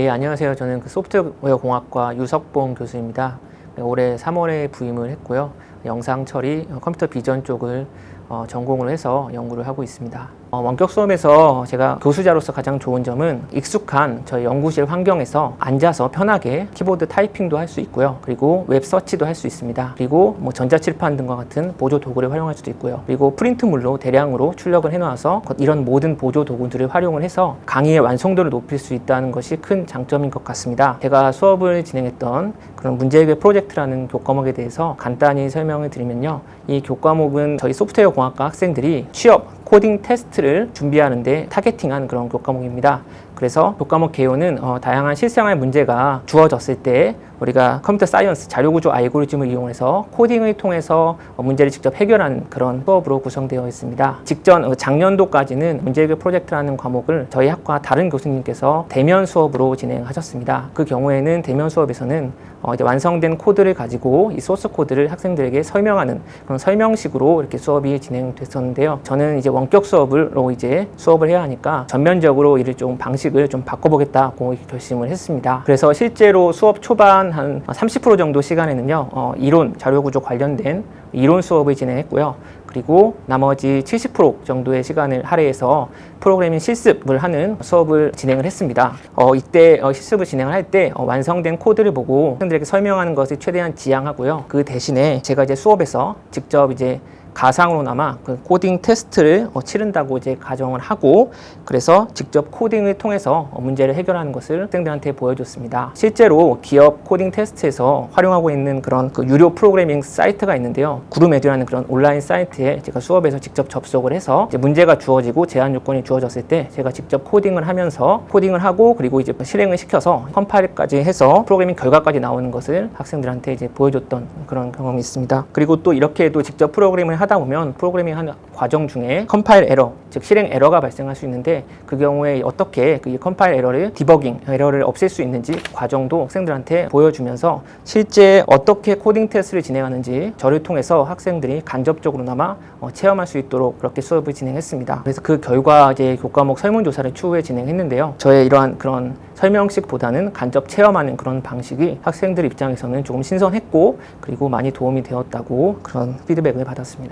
예, 예, 안녕하세요. 저는 그 소프트웨어 공학과 유석봉 교수입니다. 네, 올해 3월에 부임을 했고요. 영상 처리, 어, 컴퓨터 비전 쪽을 어, 전공으로 해서 연구를 하고 있습니다. 어, 원격 수업에서 제가 교수자로서 가장 좋은 점은 익숙한 저희 연구실 환경에서 앉아서 편하게 키보드 타이핑도 할 수 있고요. 그리고 웹 서치도 할 수 있습니다. 그리고 뭐 전자칠판 등과 같은 보조 도구를 활용할 수도 있고요. 그리고 프린트물로 대량으로 출력을 해놓아서 이런 모든 보조 도구들을 활용을 해서 강의의 완성도를 높일 수 있다는 것이 큰 장점인 것 같습니다. 제가 수업을 진행했던 그런 문제해결 프로젝트라는 교과목에 대해서 간단히 설명 을 드리면요. 이 교과목은 저희 소프트웨어 공학과 학생들이 취업, 코딩 테스트를 준비하는데 타겟팅한 그런 교과목입니다. 그래서 교과목 개요는 어, 다양한 실생활 문제가 주어졌을 때 우리가 컴퓨터 사이언스 자료구조 알고리즘을 이용해서 코딩을 통해서 어, 문제를 직접 해결하는 그런 수업으로 구성되어 있습니다. 직전 어, 작년도까지는 문제해결 프로젝트라는 과목을 저희 학과 다른 교수님께서 대면 수업으로 진행하셨습니다. 그 경우에는 대면 수업에서는 어, 이제 완성된 코드를 가지고 이 소스 코드를 학생들에게 설명하는 그런 설명식으로 이렇게 수업이 진행됐었는데요. 저는 이제 원격 수업으로 이제 수업을 해야 하니까 전면적으로 이를 좀 방식을 좀 바꿔보겠다고 결심을 했습니다. 그래서 실제로 수업 초반 한 30% 정도 시간에는요, 어, 이론 자료 구조 관련된 이론 수업을 진행했고요. 그리고 나머지 70% 정도의 시간을 할애해서 프로그래밍 실습을 하는 수업을 진행을 했습니다. 어, 이때 어, 실습을 진행을 할 때 어, 완성된 코드를 보고 학생들에게 설명하는 것을 최대한 지양하고요. 그 대신에 제가 이제 수업에서 직접 이제 가상으로나마 그 코딩 테스트를 어, 치른다고 이제 가정을 하고 그래서 직접 코딩을 통해서 어, 문제를 해결하는 것을 학생들한테 보여줬습니다. 실제로 기업 코딩 테스트에서 활용하고 있는 그런 그 유료 프로그래밍 사이트가 있는데요. 구름에듀라는 그런 온라인 사이트에 제가 수업에서 직접 접속을 해서 문제가 주어지고 제한 요건이 주어졌을 때 제가 직접 코딩을 하면서 코딩을 하고 그리고 이제 실행을 시켜서 컴파일까지 해서 프로그래밍 결과까지 나오는 것을 학생들한테 이제 보여줬던 그런 경험이 있습니다. 그리고 또 이렇게 도 직접 프로그래밍을 하다 보면 프로그래밍 하는 과정 중에 컴파일 에러, 즉 실행 에러가 발생할 수 있는데 그 경우에 어떻게 그 컴파일 에러를 디버깅 에러를 없앨 수 있는지 과정도 학생들한테 보여주면서 실제 어떻게 코딩 테스트를 진행하는지 저를 통해서 학생들이 간접적으로나마 어, 체험할 수 있도록 그렇게 수업을 진행했습니다. 그래서 그 결과 이제 교과목 설문조사를 추후에 진행했는데요. 저의 이러한 그런 설명식보다는 간접 체험하는 그런 방식이 학생들 입장에서는 조금 신선했고 그리고 많이 도움이 되었다고 그런 피드백을 받았습니다.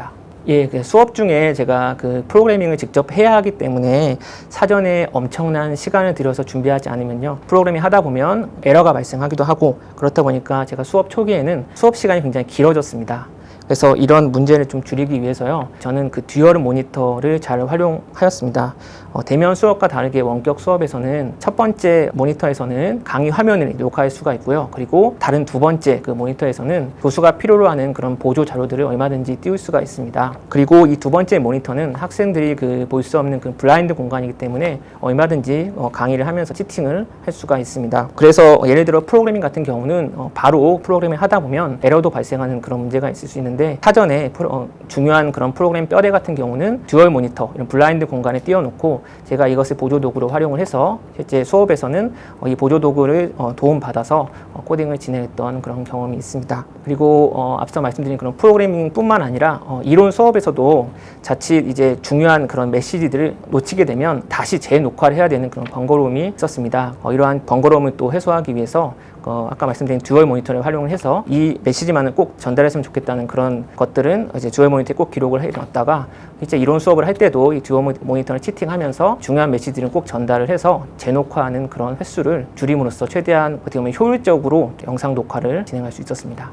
예, 그 수업 중에 제가 그 프로그래밍을 직접 해야 하기 때문에 사전에 엄청난 시간을 들여서 준비하지 않으면요. 프로그래밍 하다 보면 에러가 발생하기도 하고 그렇다 보니까 제가 수업 초기에는 수업 시간이 굉장히 길어졌습니다. 그래서 이런 문제를 좀 줄이기 위해서요. 저는 그 듀얼 모니터를 잘 활용하였습니다. 어, 대면 수업과 다르게 원격 수업에서는 첫 번째 모니터에서는 강의 화면을 녹화할 수가 있고요. 그리고 다른 두 번째 그 모니터에서는 교수가 필요로 하는 그런 보조 자료들을 얼마든지 띄울 수가 있습니다. 그리고 이 두 번째 모니터는 학생들이 그 볼 수 없는 그 블라인드 공간이기 때문에 얼마든지 어, 강의를 하면서 치팅을 할 수가 있습니다. 그래서 예를 들어 프로그래밍 같은 경우는 어, 바로 프로그래밍 하다 보면 에러도 발생하는 그런 문제가 있을 수 있는데 사전에 프로, 어, 중요한 그런 프로그램 뼈대 같은 경우는 듀얼 모니터 이런 블라인드 공간에 띄워놓고 제가 이것을 보조 도구로 활용을 해서 실제 수업에서는 어, 이 보조 도구를 어, 도움 받아서 어, 코딩을 진행했던 그런 경험이 있습니다. 그리고 어, 앞서 말씀드린 그런 프로그래밍뿐만 아니라 어, 이론 수업에서도 자칫 이제 중요한 그런 메시지들을 놓치게 되면 다시 재녹화를 해야 되는 그런 번거로움이 있었습니다. 어, 이러한 번거로움을 또 해소하기 위해서 어, 아까 말씀드린 듀얼 모니터를 활용을 해서 이 메시지만은 꼭 전달했으면 좋겠다는 그런 것들은 이제 듀얼 모니터에 꼭 기록을 해놨다가 이제 이론 수업을 할 때도 이 듀얼 모니터를 치팅하면서 중요한 메시지를 꼭 전달을 해서 재녹화하는 그런 횟수를 줄임으로써 최대한 어떻게 보면 효율적으로 영상 녹화를 진행할 수 있었습니다.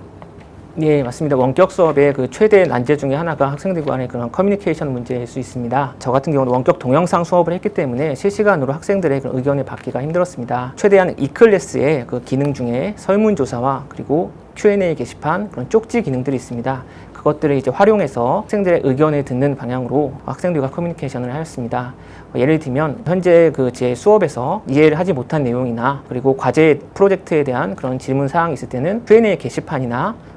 네, 맞습니다. 원격 수업의 그 최대 난제 중에 하나가 학생들 간의 그런 커뮤니케이션 문제일 수 있습니다. 저 같은 경우는 원격 동영상 수업을 했기 때문에 실시간으로 학생들의 그런 의견을 받기가 힘들었습니다. 최대한 이클래스의 그 기능 중에 설문조사와 그리고 Q&A 게시판 그런 쪽지 기능들이 있습니다. 그것들을 이제 활용해서 학생들의 의견을 듣는 방향으로 학생들과 커뮤니케이션을 하였습니다. 어, 예를 들면 현재 그 제 수업에서 이해를 하지 못한 내용이나 그리고 과제 프로젝트에 대한 그런 질문 사항이 있을 때는 Q&A 게시판이나 그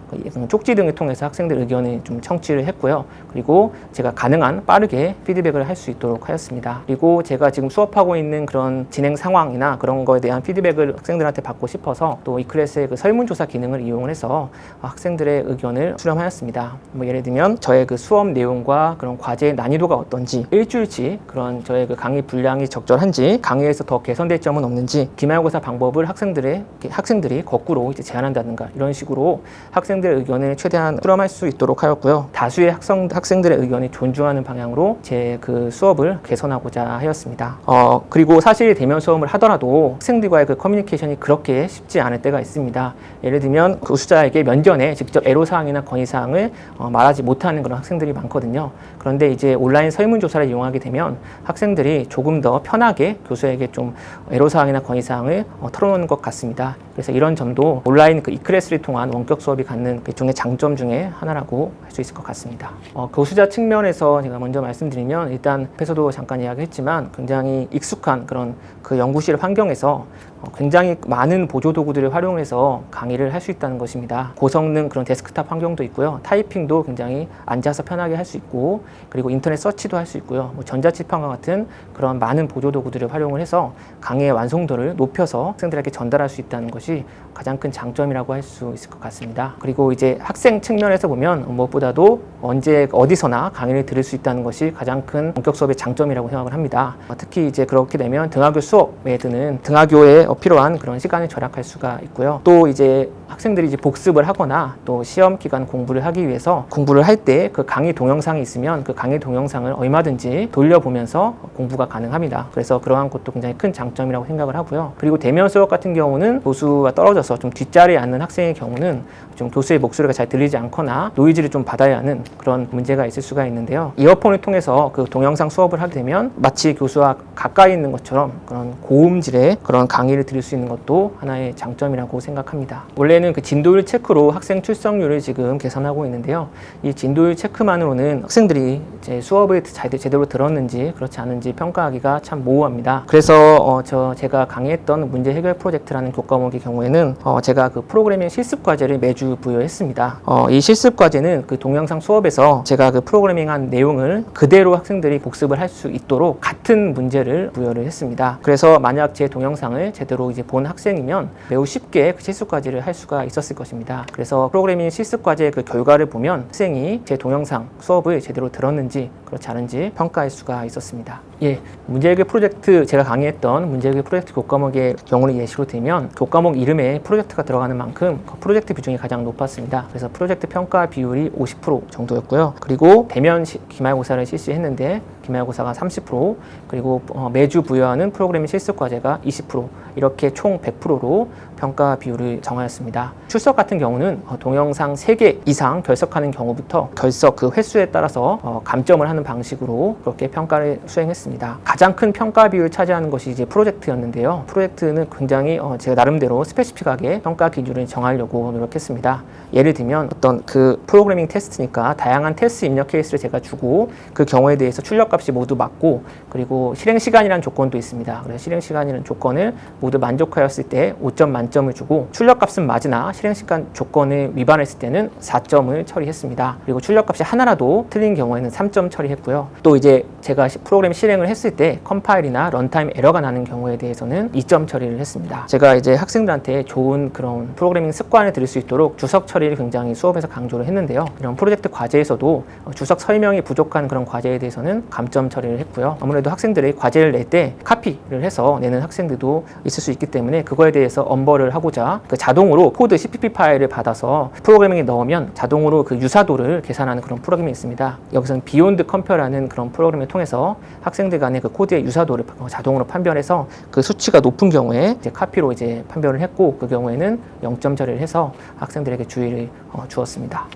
쪽지 등을 통해서 학생들 의견을 좀 청취를 했고요. 그리고 제가 가능한 빠르게 피드백을 할 수 있도록 하였습니다. 그리고 제가 지금 수업하고 있는 그런 진행 상황이나 그런 거에 대한 피드백을 학생들한테 받고 싶어서 또 이 클래스의 그 설문조사 기능을 이용을 해서 학생들의 의견을 수렴하였습니다. 뭐 예를 들면 저의 그 수업 내용과 그런 과제의 난이도가 어떤지 일주일치 그런 저의 그 강의 분량이 적절한지 강의에서 더 개선될 점은 없는지 기말고사 방법을 학생들의 학생들이 거꾸로 이제 제안한다든가 이런 식으로 학생 들의 의견을 최대한 수렴할 수 있도록 하였고요. 다수의 학생 학생들의 의견이 존중하는 방향으로 제 그 수업을 개선하고자 하였습니다. 어 그리고 사실 대면 수업을 하더라도 학생들과의 그 커뮤니케이션이 그렇게 쉽지 않을 때가 있습니다. 예를 들면 그 우수자에게 면전에 직접 애로사항이나 건의사항을 어, 말하지 못하는 그런 학생들이 많거든요. 그런데 이제 온라인 설문조사를 이용하게 되면 학생들이 조금 더 편하게 교수에게 좀 애로사항이나 건의사항을 어, 털어놓는 것 같습니다. 그래서 이런 점도 온라인 그 이클래스를 통한 원격 수업이 갖는 그 중에 장점 중에 하나라고 할 수 있을 것 같습니다. 어, 교수자 측면에서 제가 먼저 말씀드리면 일단 앞에서도 잠깐 이야기했지만 굉장히 익숙한 그런 그 연구실 환경에서 어, 굉장히 많은 보조 도구들을 활용해서 강의를 할 수 있다는 것입니다. 고성능 그런 데스크탑 환경도 있고요. 타이핑도 굉장히 앉아서 편하게 할 수 있고 그리고 인터넷 서치도 할 수 있고요. 뭐 전자칠판과 같은 그런 많은 보조 도구들을 활용을 해서 강의의 완성도를 높여서 학생들에게 전달할 수 있다는 것이 가장 큰 장점이라고 할 수 있을 것 같습니다. 그리고 이제 학생 측면에서 보면 무엇보다도 언제 어디서나 강의를 들을 수 있다는 것이 가장 큰 본격 수업의 장점이라고 생각을 합니다. 어, 특히 이제 그렇게 되면 등하교 수업에 드는 등하교에 어, 필요한 그런 시간을 절약할 수가 있고요. 또 이제 학생들이 이제 복습을 하거나 또 시험 기간 공부를 하기 위해서 공부를 할 때 그 강의 동영상이 있으면 그 강의 동영상을 얼마든지 돌려보면서 공부가 가능합니다. 그래서 그러한 것도 굉장히 큰 장점이라고 생각을 하고요. 그리고 대면 수업 같은 경우는 교수 가 떨어져서 좀 뒷자리에 앉는 학생의 경우는 좀 교수의 목소리가 잘 들리지 않거나 노이즈를 좀 받아야 하는 그런 문제가 있을 수가 있는데요. 이어폰을 통해서 그 동영상 수업을 하게 되면 마치 교수와 가까이 있는 것처럼 그런 고음질의 그런 강의를 들을 수 있는 것도 하나의 장점이라고 생각합니다. 원래는 그 진도율 체크로 학생 출석률을 지금 계산하고 있는데요. 이 진도율 체크만으로는 학생들이 이제 수업을 잘 제대로 들었는지 그렇지 않은지 평가하기가 참 모호합니다. 그래서 어, 저 제가 강의했던 문제 해결 프로젝트라는 교과목의 경우에는 어, 제가 그 프로그래밍 실습 과제를 매주 부여했습니다. 어, 이 실습 과제는 그 동영상 수업에서 제가 그 프로그래밍한 내용을 그대로 학생들이 복습을 할 수 있도록 같은 문제를 부여를 했습니다. 그래서 만약 제 동영상을 제대로 이제 본 학생이면 매우 쉽게 그 실습 과제를 할 수가 있었을 것입니다. 그래서 프로그래밍 실습 과제의 그 결과를 보면 학생이 제 동영상 수업을 제대로 들었는지 그렇지 않은지 평가할 수가 있었습니다. 예, 문제해결 프로젝트 제가 강의했던 문제해결 프로젝트 교과목의 경우를 예시로 들면 교과목 이름에 프로젝트가 들어가는 만큼 그 프로젝트 비중이 가장 높았습니다. 그래서 프로젝트 평가 비율이 50% 정도였고요. 그리고 대면 시, 기말고사를 실시했는데 기말고사가 30% 그리고 어, 매주 부여하는 프로그래밍 실습 과제가 20% 이렇게 총 100%로 평가 비율을 정하였습니다. 출석 같은 경우는 어, 동영상 3개 이상 결석하는 경우부터 결석 그 횟수에 따라서 어, 감점을 하는 방식으로 그렇게 평가를 수행했습니다. 가장 큰 평가 비율을 차지하는 것이 이제 프로젝트였는데요. 프로젝트는 굉장히 어, 제가 나름대로 스페시픽하게 평가 기준을 정하려고 노력했습니다. 예를 들면 어떤 그 프로그래밍 테스트니까 다양한 테스트 입력 케이스를 제가 주고 그 경우에 대해서 출력 값이 모두 맞고 그리고 실행 시간이라는 조건도 있습니다. 그래서 실행 시간이라는 조건을 모두 만족하였을 때 5점 만점을 주고 출력 값은 맞으나 실행 시간 조건을 위반했을 때는 4점을 처리했습니다. 그리고 출력 값이 하나라도 틀린 경우에는 3점 처리했고요. 또 이제 제가 시- 프로그램 실행을 했을 때 컴파일이나 런타임 에러가 나는 경우에 대해서는 2점 처리를 했습니다. 제가 이제 학생들한테 좋은 그런 프로그래밍 습관을 들일 수 있도록 주석 처리를 굉장히 수업에서 강조를 했는데요. 이런 프로젝트 과제에서도 어, 주석 설명이 부족한 그런 과제에 대해서는 감점 처리를 했고요. 아무래도 학생들이 과제를 낼 때 카피를 해서 내는 학생들도 있을 수 있기 때문에 그거에 대해서 엄벌을 하고자 그 자동으로 코드 CPP 파일을 받아서 프로그래밍에 넣으면 자동으로 그 유사도를 계산하는 그런 프로그램이 있습니다. 여기서는 비욘드 컴퓨어라는 그런 프로그램을 통해서 학생들 간의 그 코드의 유사도를 자동으로 판별해서 그 수치가 높은 경우에 이제 카피로 이제 판별을 했고 그 경우에는 0점 처리를 해서 학생들에게 주의를 어, 주었습니다.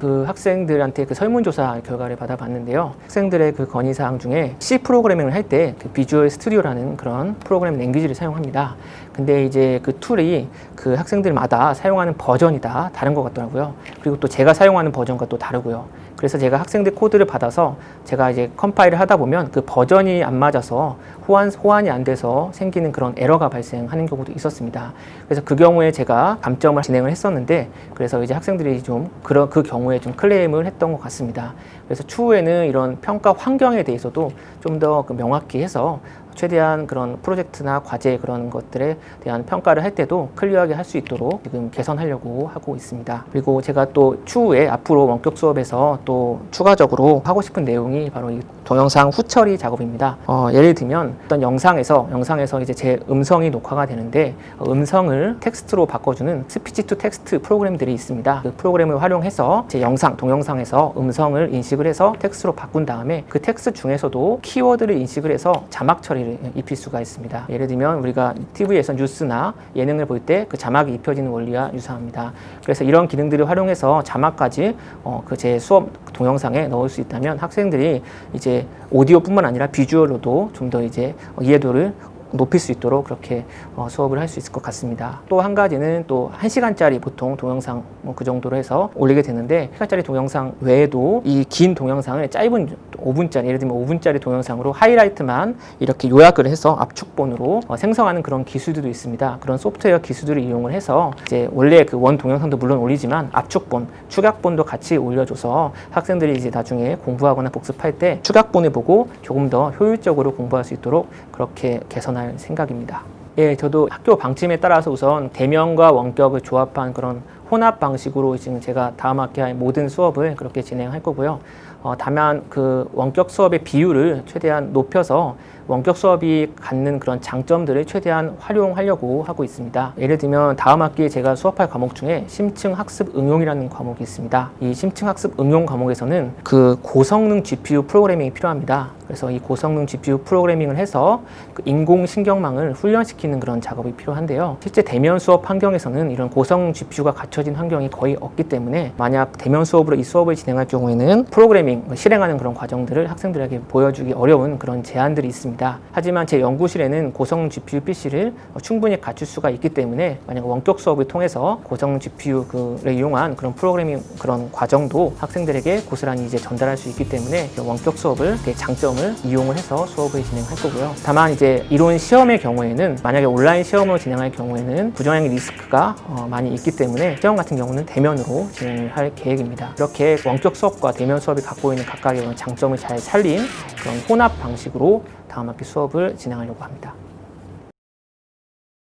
그 학생들한테 그 설문조사 결과를 받아봤는데요. 학생들의 그 건의사항 중에 C 프로그래밍을 할 때 그 비주얼 스튜디오라는 그런 프로그램 랭귀지를 사용합니다. 근데 이제 그 툴이 그 학생들마다 사용하는 버전이 다 다른 것 같더라고요. 그리고 또 제가 사용하는 버전과 또 다르고요. 그래서 제가 학생들 코드를 받아서 제가 이제 컴파일을 하다 보면 그 버전이 안 맞아서 호환, 호환이 안 돼서 생기는 그런 에러가 발생하는 경우도 있었습니다. 그래서 그 경우에 제가 감점을 진행을 했었는데 그래서 이제 학생들이 좀 그런 그 경우에 좀 클레임을 했던 것 같습니다. 그래서 추후에는 이런 평가 환경에 대해서도 좀더그 명확히 해서 최대한 그런 프로젝트나 과제 그런 것들에 대한 평가를 할 때도 클리어하게 할 수 있도록 지금 개선하려고 하고 있습니다. 그리고 제가 또 추후에 앞으로 원격 수업에서 또 추가적으로 하고 싶은 내용이 바로 이 동영상 후처리 작업입니다. 어, 예를 들면 어떤 영상에서 영상에서 이제 제 음성이 녹화가 되는데 어, 음성을 텍스트로 바꿔주는 스피치 투 텍스트 프로그램들이 있습니다. 그 프로그램을 활용해서 제 영상 동영상에서 음성을 인식을 해서 텍스트로 바꾼 다음에 그 텍스트 중에서도 키워드를 인식을 해서 자막 처리를 입힐 수가 있습니다. 예를 들면 우리가 TV에서 뉴스나 예능을 볼 때 그 자막이 입혀지는 원리와 유사합니다. 그래서 이런 기능들을 활용해서 자막까지 어, 그 제 수업 동영상에 넣을 수 있다면 학생들이 이제 오디오뿐만 아니라 비주얼로도 좀 더 이제 어, 이해도를 높일 수 있도록 그렇게 어, 수업을 할 수 있을 것 같습니다. 또 한 가지는 또 1시간짜리 보통 동영상 뭐 그 정도로 해서 올리게 되는데 1시간짜리 동영상 외에도 이 긴 동영상을 짧은 5분짜리 예를 들면 5분짜리 동영상으로 하이라이트만 이렇게 요약을 해서 압축본으로 어, 생성하는 그런 기술들도 있습니다. 그런 소프트웨어 기술들을 이용을 해서 이제 원래 그 원 동영상도 물론 올리지만 압축본, 축약본도 같이 올려줘서 학생들이 이제 나중에 공부하거나 복습할 때 축약본을 보고 조금 더 효율적으로 공부할 수 있도록 그렇게 개선 할 생각입니다. 예, 저도 학교 방침에 따라서 우선 대면과 원격을 조합한 그런 혼합 방식으로 지금 제가 다음 학기 할 모든 수업을 그렇게 진행할 거고요. 어, 다만 그 원격 수업의 비율을 최대한 높여서 원격 수업이 갖는 그런 장점들을 최대한 활용하려고 하고 있습니다. 예를 들면 다음 학기에 제가 수업할 과목 중에 심층 학습 응용이라는 과목이 있습니다. 이 심층 학습 응용 과목에서는 그 고성능 GPU 프로그래밍이 필요합니다. 그래서 이 고성능 GPU 프로그래밍을 해서 그 인공신경망을 훈련시키는 그런 작업이 필요한데요. 실제 대면 수업 환경에서는 이런 고성능 GPU가 갖춰 진 환경이 거의 없기 때문에 만약 대면 수업으로 이 수업을 진행할 경우에는 프로그래밍, 실행하는 그런 과정들을 학생들에게 보여주기 어려운 그런 제한들이 있습니다. 하지만 제 연구실에는 고성능 GPU PC를 충분히 갖출 수가 있기 때문에 만약 원격 수업을 통해서 고성능 GPU를 이용한 그런 프로그래밍 그런 과정도 학생들에게 고스란히 이제 전달할 수 있기 때문에 원격 수업을 그 장점을 이용을 해서 수업을 진행할 거고요. 다만 이제 이론 시험의 경우에는 만약에 온라인 시험으로 진행할 경우에는 부정행 리스크가 어, 많이 있기 때문에 시험 같은 경우는 대면으로 진행을 할 계획입니다. 이렇게 원격 수업과 대면 수업이 갖고 있는 각각의 장점을 잘 살린 그런 혼합 방식으로 다음 학기 수업을 진행하려고 합니다.